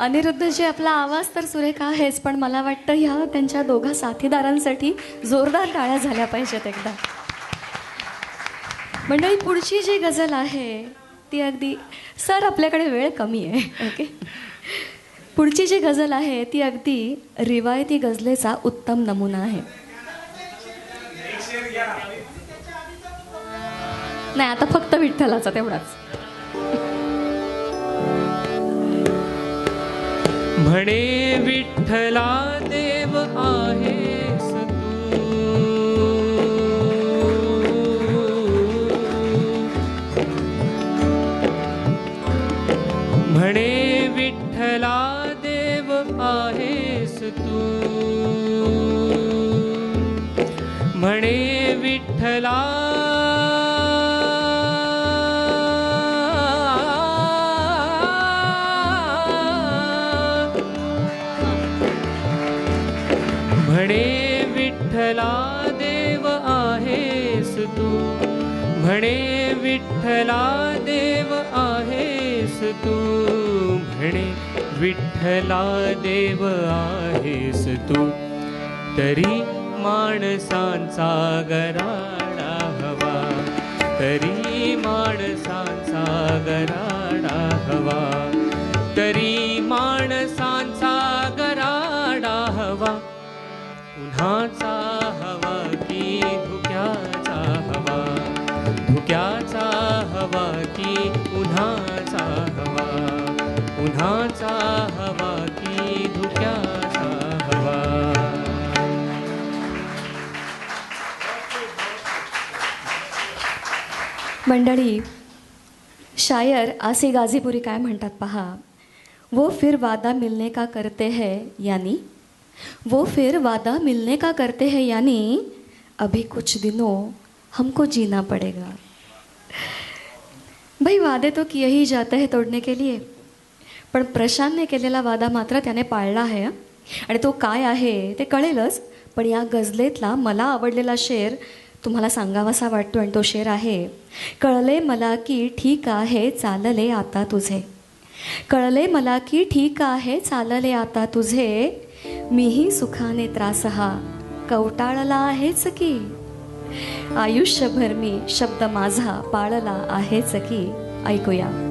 अनिरुद्धजी आपला आवाज तर सुरेख आहेच पण मला वाटतं ह्या त्यांच्या दोघा साथीदारांसाठी जोरदार टाळ्या झाल्या पाहिजेत एकदा. मंडळी पुढची जी गझल आहे ती अगदी सर आपल्याकडे वेळ कमी आहे ओके? पुढची जी गझल आहे ती अगदी रिवायती गझलेचा उत्तम नमुना आहे. नाही आता फक्त विठ्ठलाचा तेवढाच. म्हणे विठ्ठला देव आहे म्हणे विठ्ठला देव आहेस तू म्हणे विठ्ठला म्हणे विठ्ठला देव आहेस तू. म्हणे विठ्ठला देव आहेस तू. म्हणे विठ्ठला देव आहेस तू. तरी माणसांचा गराडा हवा. तरी माणसांचा गराडा हवा. तरी ढाचा हवा की धुक्याचा हवा? धुक्याचा हवा की उन्हाचा हवा? उन्हाचा हवा की धुक्याचा हवा? मंडळी शायर आसी गाजीपुरी काय म्हणतात पहा? वो फिर वादा मिलने का करते है यानी वो फिर वादा मिलने का करते हैं यानी अभी कुछ दिनों हमको जीना पड़ेगा। भाई वादे तो किए ही जाते हैं तोडने के लिए पण प्रशांतने केलेला वादा मात्र त्याने पाळला आहे आणि तो काय आहे ते कळेलच पण या गझलेतला मला आवडलेला शेर तुम्हाला सांगावासा वाटतो आणि तो शेर आहे कळले मला की ठीक आहे चालले आता तुझे. कळले मला की ठीक आहे चालले आता तुझे. मीही सुखाने त्रास हा कवटाळला आहेच की? आयुष्यभर मी शब्द माझा पाळला आहेच की? ऐकूया.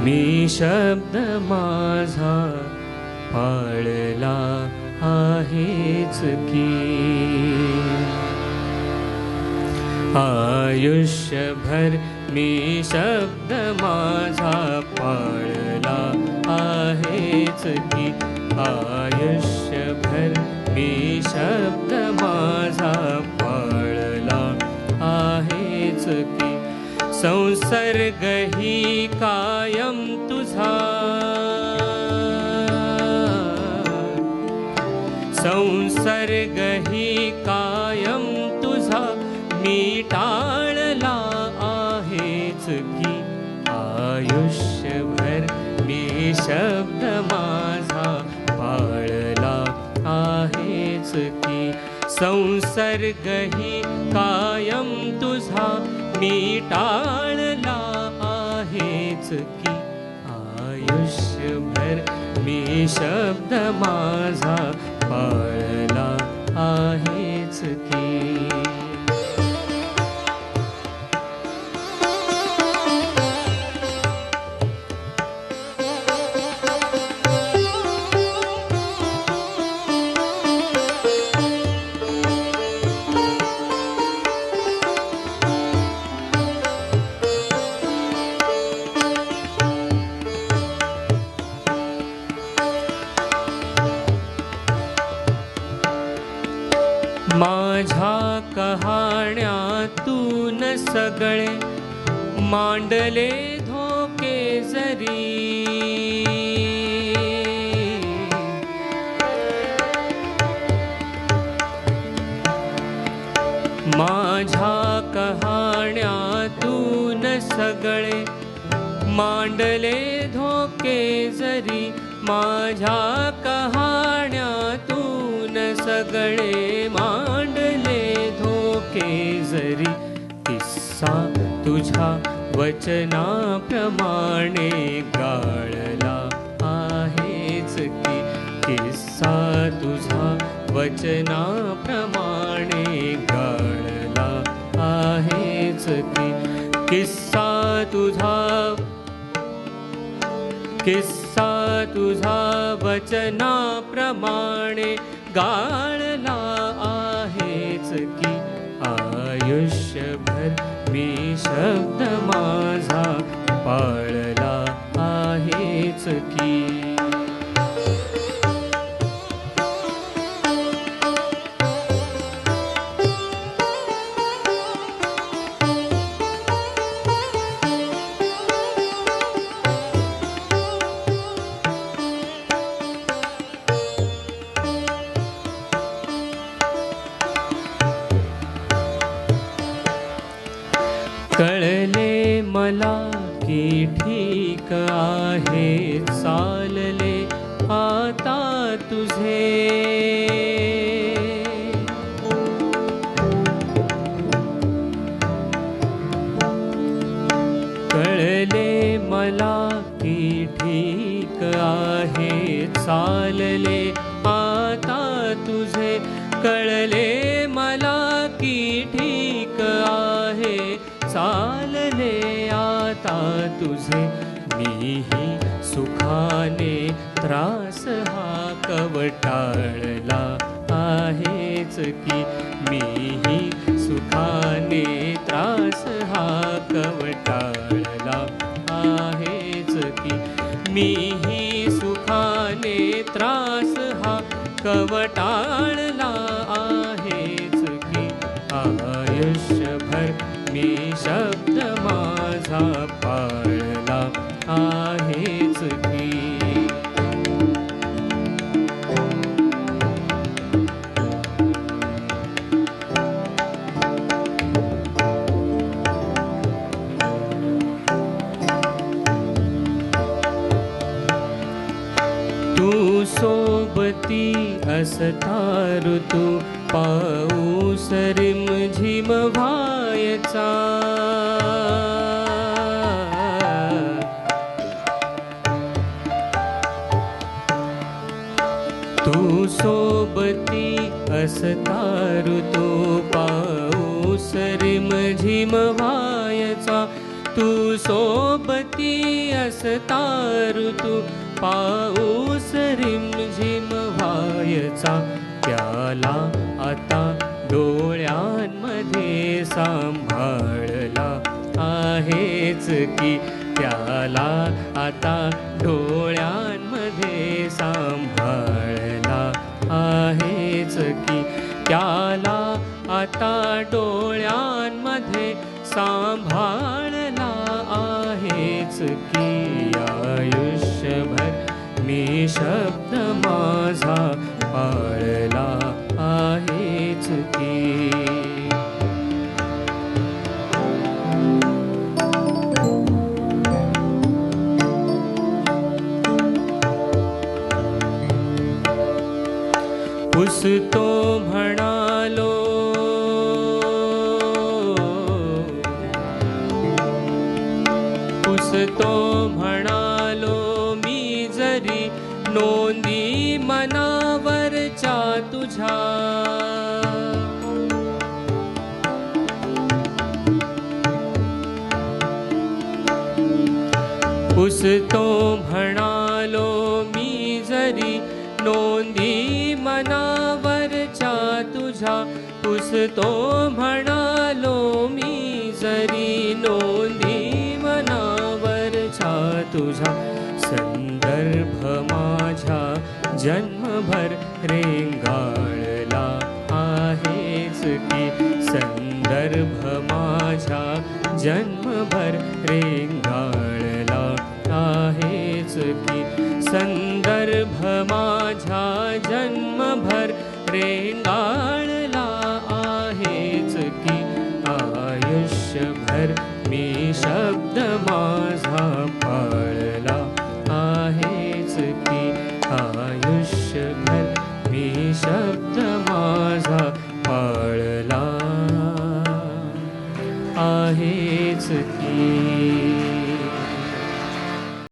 मी शब्द माझा पाळला आहेच की. आयुष्यभर मी शब्द माझा पाळला आहेच की. आयुष्यभर मी शब्द माझा संसर्ग ही कायम तुझा. संसर्ग ही कायम तुझा. मी टाळला आहेच की आयुष्यभर मी शब्द माझा पाळला आहेच की संसर्ग ही कायम तुझा. मी टाळला आहेच की आयुष्यभर मी शब्द माझा पाळला आहेच की मांडले धोके जरी। माझा कहाण्या तून सगळे मांडले धोके जरी माझा कहा वचनाप्रमाणे गाळला आहेच की किस्सा तुझा. वचनाप्रमाणे गाळला आहेच की किस्सा तुझा. किस्सा तुझा वचनाप्रमाणे गाळला आहेच की आयुष्य मी शब्द माझा पाळला आहेच की. ठीक आहे चालले आता तुझे. कळले मला की ठीक आहे चालले आता तुझे. कळले आता तुझे. मीही सुखाने त्रास हा कवटाळला आहेच की मीही सुखाने त्रास हा कवटाळला आहेच की मीही सुखाने त्रास हा कवटाळला आहेच की आयुष्य मी शब्द माझा पाळला आहेच की तू सोबती असता ऋतू पाऊस रिमझिम व्हायचा. तू सोबती असता ऋतू पाऊस रिमझिम व्हायचा. तू सोबती असता ऋतू पाऊस रिमझिम व्हायचा. त्याला आता डोळ्यांमध्ये सांभाळला आहेच की त्याला आता डोळ्यांमध्ये सांभाळला आहेच की त्याला आता डोळ्यांमध्ये सांभाळला आहेच की आयुष्यभर मी शब्द माझा पुसतो म्हणालो पुसतो म्हणालो मी जरी नोंदी मनावरच्या तुझ्या पुसतो म्हणालो मी जरी नोंदी मनावरच्या तुझ्या पुसतो म्हणालो मी जरी नोंदी मनावरच्या तुझ्या संदर्भ माझ्या जन्मभर रेंगाळला आहेच की संदर्भ माझ्या जन्मभर आयुष्यभर मी शब्द माझा पाळ